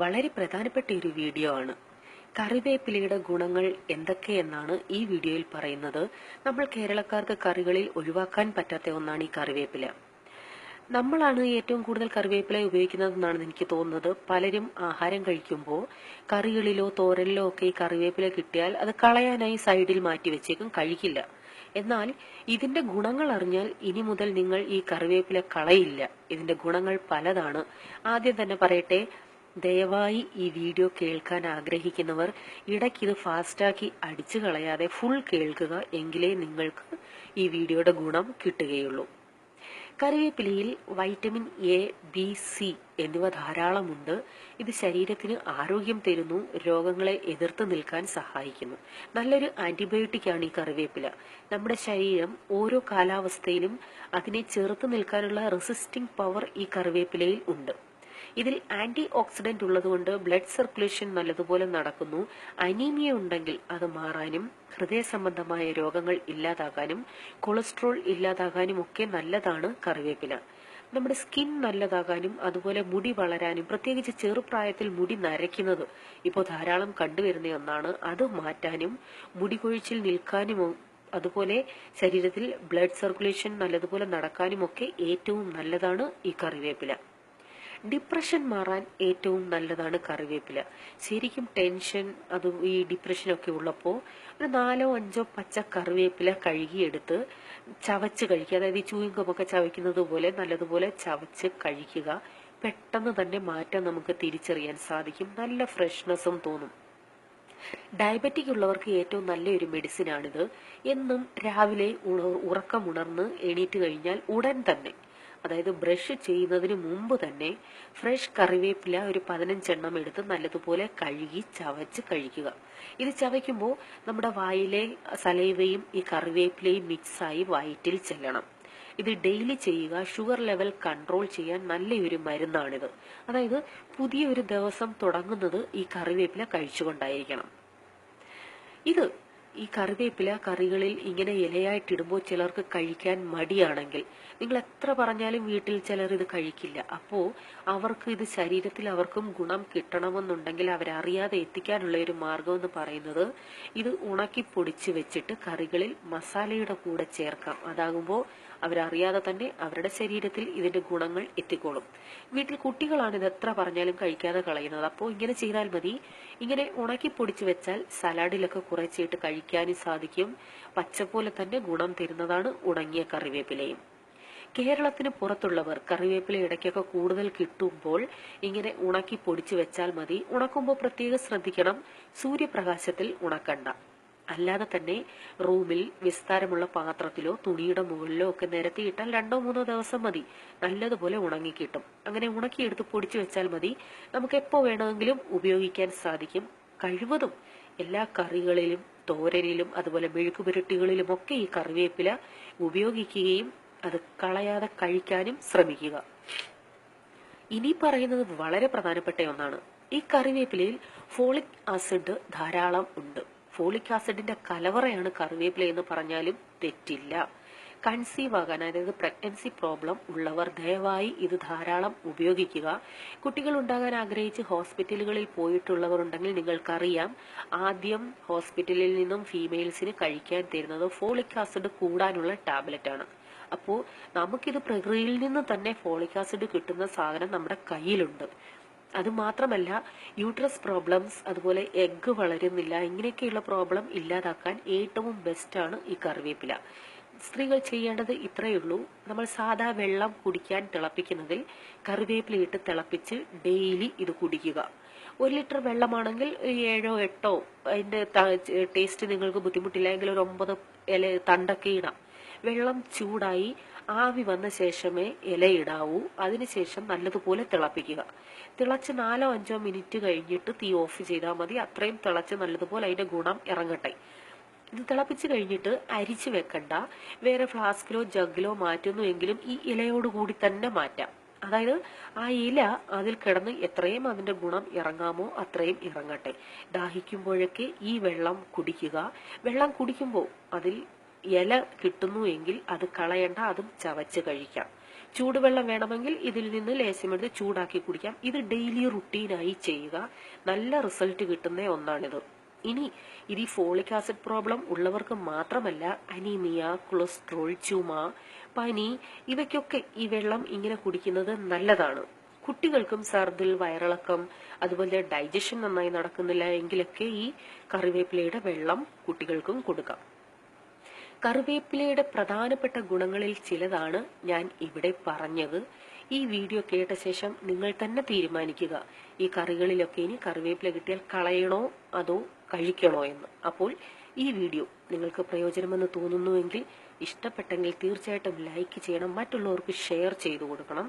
വളരെ പ്രധാനപ്പെട്ട ഒരു വീഡിയോ ആണ്. കറിവേപ്പിലയുടെ ഗുണങ്ങൾ എന്തൊക്കെയെന്നാണ് ഈ വീഡിയോയിൽ പറയുന്നത്. നമ്മൾ കേരളക്കാർക്ക് കറികളിൽ ഒഴിവാക്കാൻ പറ്റാത്ത ഒന്നാണ് ഈ കറിവേപ്പില. നമ്മളാണ് ഏറ്റവും കൂടുതൽ കറിവേപ്പില ഉപയോഗിക്കുന്നതെന്നാണ് എനിക്ക് തോന്നുന്നത്. പലരും ആഹാരം കഴിക്കുമ്പോൾ കറികളിലോ തോരനിലോ ഒക്കെ ഈ കറിവേപ്പില കിട്ടിയാൽ അത് കളയാനായി സൈഡിൽ മാറ്റി വെച്ചേക്കും കഴിക്കില്ല. എന്നാൽ ഇതിന്റെ ഗുണങ്ങൾ അറിഞ്ഞാൽ ഇനി മുതൽ നിങ്ങൾ ഈ കറിവേപ്പില കളയില്ല. ഇതിന്റെ ഗുണങ്ങൾ പലതാണ്. ആദ്യം തന്നെ പറയട്ടെ ദയവായി ഈ വീഡിയോ കേൾക്കാൻ ആഗ്രഹിക്കുന്നവർ ഇടയ്ക്ക് ഇത് ഫാസ്റ്റാക്കി അടിച്ചു കളയാതെ ഫുൾ കേൾക്കുക എങ്കിലേ നിങ്ങൾക്ക് ഈ വീഡിയോയുടെ ഗുണം കിട്ടുകയുള്ളൂ. കറിവേപ്പിലയിൽ വൈറ്റമിൻ എ ബി സി എന്നിവ ധാരാളമുണ്ട്. ഇത് ശരീരത്തിന് ആരോഗ്യം തരുന്നു രോഗങ്ങളെ എതിർത്ത് നിൽക്കാൻ സഹായിക്കുന്നു. നല്ലൊരു ആന്റിബയോട്ടിക് ആണ് ഈ കറിവേപ്പില. നമ്മുടെ ശരീരം ഓരോ കാലാവസ്ഥയിലും അതിനെ ചെറുത്ത് നിൽക്കാനുള്ള റെസിസ്റ്റിംഗ് പവർ ഈ കറിവേപ്പിലയിൽ ഉണ്ട്. ഇതിൽ ആന്റി ഓക്സിഡന്റ് ഉള്ളതുകൊണ്ട് ബ്ലഡ് സർക്കുലേഷൻ നല്ലതുപോലെ നടക്കുന്നു. അനീമിയ ഉണ്ടെങ്കിൽ അത് മാറാനും ഹൃദയ സംബന്ധമായ രോഗങ്ങൾ ഇല്ലാതാകാനും കൊളസ്ട്രോൾ ഇല്ലാതാകാനും ഒക്കെ നല്ലതാണ് കറിവേപ്പില. നമ്മുടെ സ്കിൻ നല്ലതാകാനും അതുപോലെ മുടി വളരാനും പ്രത്യേകിച്ച് ചെറുപ്രായത്തിൽ മുടി നരയ്ക്കുന്നത് ഇപ്പോൾ ധാരാളം കണ്ടുവരുന്ന ഒന്നാണ്. അത് മാറ്റാനും മുടി കൊഴിച്ചിൽ നിൽക്കാനും അതുപോലെ ശരീരത്തിൽ ബ്ലഡ് സർക്കുലേഷൻ നല്ലതുപോലെ നടക്കാനും ഒക്കെ ഏറ്റവും നല്ലതാണ് ഈ കറിവേപ്പില. ഡിപ്രഷൻ മാറാൻ ഏറ്റവും നല്ലതാണ് കറിവേപ്പില. ശരിക്കും ടെൻഷൻ അത് ഈ ഡിപ്രഷനൊക്കെ ഉള്ളപ്പോൾ ഒരു നാലോ അഞ്ചോ പച്ച കറിവേപ്പില കഴുകിയെടുത്ത് ചവച്ച് കഴിക്കുക. അതായത് ഈ ചൂയിങ്കമൊക്കെ ചവയ്ക്കുന്നത് പോലെ നല്ലതുപോലെ ചവച്ച് കഴിക്കുക. പെട്ടെന്ന് തന്നെ മാറ്റം നമുക്ക് തിരിച്ചറിയാൻ സാധിക്കും. നല്ല ഫ്രഷ്നെസ്സും തോന്നും. ഡയബറ്റിക് ഉള്ളവർക്ക് ഏറ്റവും നല്ലൊരു മെഡിസിൻ ആണിത്. എന്നും രാവിലെ ഉറക്കമുണർന്ന് എണീറ്റ് കഴിഞ്ഞാൽ ഉടൻ തന്നെ അതായത് ബ്രഷ് ചെയ്യുന്നതിന് മുമ്പ് തന്നെ ഫ്രഷ് കറിവേപ്പില ഒരു പതിനഞ്ചെണ്ണം എടുത്ത് നല്ലതുപോലെ കഴുകി ചവച്ച് കഴിക്കുക. ഇത് ചവയ്ക്കുമ്പോൾ നമ്മുടെ വായിലെ സലൈവയും ഈ കറിവേപ്പിലയും മിക്സായി വയറ്റിൽ ചെല്ലണം. ഇത് ഡെയിലി ചെയ്യുക ഷുഗർ ലെവൽ കൺട്രോൾ ചെയ്യാൻ നല്ലൊരു മരുന്നാണിത്. അതായത് പുതിയൊരു ദിവസം തുടങ്ങുന്നത് ഈ കറിവേപ്പില കഴിച്ചുകൊണ്ടായിരിക്കണം. ഇത് ഈ കറിവേപ്പില കറികളിൽ ഇങ്ങനെ ഇലയായിട്ടിടുമ്പോൾ ചിലർക്ക് കഴിക്കാൻ മടിയാണെങ്കിൽ നിങ്ങൾ എത്ര പറഞ്ഞാലും വീട്ടിൽ ചിലർ ഇത് കഴിക്കില്ല. അപ്പോൾ അവർക്ക് ഇത് ശരീരത്തിൽ അവർക്കും ഗുണം കിട്ടണമെന്നുണ്ടെങ്കിൽ അവരറിയാതെ എത്തിക്കാനുള്ള ഒരു മാർഗം എന്ന് പറയുന്നത് ഇത് ഉണക്കി പൊടിച്ച് വെച്ചിട്ട് കറികളിൽ മസാലയുടെ കൂടെ ചേർക്കാം. അതാകുമ്പോൾ അവരറിയാതെ തന്നെ അവരുടെ ശരീരത്തിൽ ഇതിന്റെ ഗുണങ്ങൾ എത്തിക്കോളും. വീട്ടിൽ കുട്ടികളാണ് ഇത് എത്ര പറഞ്ഞാലും കഴിക്കാതെ കളയുന്നത്. അപ്പോൾ ഇങ്ങനെ ചെയ്താൽ മതി. ഇങ്ങനെ ഉണക്കി പൊടിച്ചു വെച്ചാൽ സലാഡിലൊക്കെ കുറച്ചിട്ട് കഴിക്കാനും സാധിക്കും. പച്ചപോലെ തന്നെ ഗുണം തരുന്നതാണ് ഉണങ്ങിയ കറിവേപ്പിലയും. കേരളത്തിന് പുറത്തുള്ളവർ കറിവേപ്പില ഇടയ്ക്കൊക്കെ കൂടുതൽ കിട്ടുമ്പോൾ ഇങ്ങനെ ഉണക്കി പൊടിച്ചു വെച്ചാൽ മതി. ഉണക്കുമ്പോൾ പ്രത്യേകം ശ്രദ്ധിക്കണം. സൂര്യപ്രകാശത്തിൽ ഉണക്കണ്ട. അല്ലാതെ തന്നെ റൂമിൽ വിസ്താരമുള്ള പാത്രത്തിലോ തുണിയുടെ മുകളിലോ ഒക്കെ നിരത്തിയിട്ടാൽ രണ്ടോ മൂന്നോ ദിവസം മതി. നല്ലതുപോലെ ഉണങ്ങി കിട്ടും. അങ്ങനെ ഉണക്കിയെടുത്ത് പൊടിച്ചു വെച്ചാൽ മതി. നമുക്ക് എപ്പോ വേണമെങ്കിലും ഉപയോഗിക്കാൻ സാധിക്കും. കഴിവതും എല്ലാ കറികളിലും തോരനിലും അതുപോലെ മെഴുക്ക് പുരട്ടികളിലും ഒക്കെ ഈ കറിവേപ്പില ഉപയോഗിക്കുകയും അത് കളയാതെ കഴിക്കാനും ശ്രമിക്കുക. ഇനി പറയുന്നത് വളരെ പ്രധാനപ്പെട്ട ഒന്നാണ്. ഈ കറിവേപ്പിലയിൽ ഫോളിക് ആസിഡ് ധാരാളം ഉണ്ട്. ഫോളിക് ആസിഡിന്റെ കലവറയാണ് കറിവേപ്പില എന്ന് പറഞ്ഞാലും തെറ്റില്ല. കൺസീവ് ആകാൻ അതായത് പ്രഗ്നൻസി പ്രോബ്ലം ഉള്ളവർ ദയവായി ഇത് ധാരാളം ഉപയോഗിക്കുക. കുട്ടികൾ ഉണ്ടാകാൻ ആഗ്രഹിച്ച് ഹോസ്പിറ്റലുകളിൽ പോയിട്ടുള്ളവർ ഉണ്ടെങ്കിൽ നിങ്ങൾക്കറിയാം ആദ്യം ഹോസ്പിറ്റലിൽ നിന്നും ഫീമെയിൽസിന് കഴിക്കാൻ തരുന്നത് ഫോളിക് ആസിഡ് കൂടാനുള്ള ടാബ്ലറ്റ് ആണ്. അപ്പോൾ നമുക്കിത് പ്രകൃതിയിൽ നിന്ന് തന്നെ ഫോളിക് ആസിഡ് കിട്ടുന്ന സാധനം നമ്മുടെ കയ്യിലുണ്ട്. അത് മാത്രമല്ല യൂട്രസ് പ്രോബ്ലംസ് അതുപോലെ എഗ്ഗ് വളരുന്നില്ല ഇങ്ങനെയൊക്കെയുള്ള പ്രോബ്ലം ഇല്ലാതാക്കാൻ ഏറ്റവും ബെസ്റ്റാണ് ഈ കറിവേപ്പില. സ്ത്രീകൾ ചെയ്യേണ്ടത് ഇത്രയേ ഉള്ളൂ. നമ്മൾ സാധാ വെള്ളം കുടിക്കാൻ തിളപ്പിക്കുന്നതിൽ കറിവേപ്പില ഇട്ട് തിളപ്പിച്ച് ഡെയിലി ഇത് കുടിക്കുക. ഒരു ലിറ്റർ വെള്ളമാണെങ്കിൽ ഏഴോ എട്ടോ അതിന്റെ ടേസ്റ്റ് നിങ്ങൾക്ക് ബുദ്ധിമുട്ടില്ല. എങ്കിൽ ഒരു ഒമ്പത് ഇല തണ്ടൊക്കെ ഇടാം. വെള്ളം ചൂടായി ആവി വന്ന ശേഷമേ ഇലയിടാവൂ. അതിനുശേഷം നല്ലതുപോലെ തിളപ്പിക്കുക. തിളച്ച് നാലോ അഞ്ചോ മിനിറ്റ് കഴിഞ്ഞിട്ട് തീ ഓഫ് ചെയ്താൽ മതി. അത്രയും തിളച്ച് നല്ലതുപോലെ അതിന്റെ ഗുണം ഇറങ്ങട്ടെ. ഇത് തിളപ്പിച്ച് കഴിഞ്ഞിട്ട് അരിച്ചു വെക്കണ്ട. വേറെ ഫ്ലാസ്കിലോ ജഗ്ഗിലോ മാറ്റുന്നു എങ്കിലും ഈ ഇലയോടുകൂടി തന്നെ മാറ്റാം. അതായത് ആ ഇല അതിൽ കിടന്ന് എത്രയും അതിന്റെ ഗുണം ഇറങ്ങാമോ അത്രയും ഇറങ്ങട്ടെ. ദാഹിക്കുമ്പോഴൊക്കെ ഈ വെള്ളം കുടിക്കുക. വെള്ളം കുടിക്കുമ്പോൾ അതിൽ ഇല കിട്ടുന്നു എങ്കിൽ അത് കളയണ്ട അതും ചവച്ച് കഴിക്കാം. ചൂടുവെള്ളം വേണമെങ്കിൽ ഇതിൽ നിന്ന് ലേശമെടുത്ത് ചൂടാക്കി കുടിക്കാം. ഇത് ഡെയിലി റുട്ടീനായി ചെയ്യുക. നല്ല റിസൾട്ട് കിട്ടുന്ന ഒന്നാണിത്. ഇനി ഇത് ഈ ഫോളിക് ആസിഡ് പ്രോബ്ലം ഉള്ളവർക്ക് മാത്രമല്ല അനീമിയ കൊളസ്ട്രോൾ ചുമ പനി ഇവയ്ക്കൊക്കെ ഈ വെള്ളം ഇങ്ങനെ കുടിക്കുന്നത് നല്ലതാണ്. കുട്ടികൾക്കും സർദിൽ വയറിളക്കം അതുപോലെ ഡൈജഷൻ നന്നായി നടക്കുന്നില്ല എങ്കിലൊക്കെ ഈ കറിവേപ്പിലയുടെ വെള്ളം കുട്ടികൾക്കും കൊടുക്കാം. കറിവേപ്പിലയുടെ പ്രധാനപ്പെട്ട ഗുണങ്ങളിൽ ചിലതാണ് ഞാൻ ഇവിടെ പറഞ്ഞത്. ഈ വീഡിയോ കേട്ട ശേഷം നിങ്ങൾ തന്നെ തീരുമാനിക്കുക. ഈ കറികളിലൊക്കെ ഇനി കറിവേപ്പില കിട്ടിയാൽ കളയണോ അതോ കഴിക്കണോ എന്ന്. അപ്പോൾ ഈ വീഡിയോ നിങ്ങൾക്ക് പ്രയോജനമെന്ന് തോന്നുന്നുവെങ്കിൽ ഇഷ്ടപ്പെട്ടെങ്കിൽ തീർച്ചയായിട്ടും ലൈക്ക് ചെയ്യണം. മറ്റുള്ളവർക്ക് ഷെയർ ചെയ്തു കൊടുക്കണം.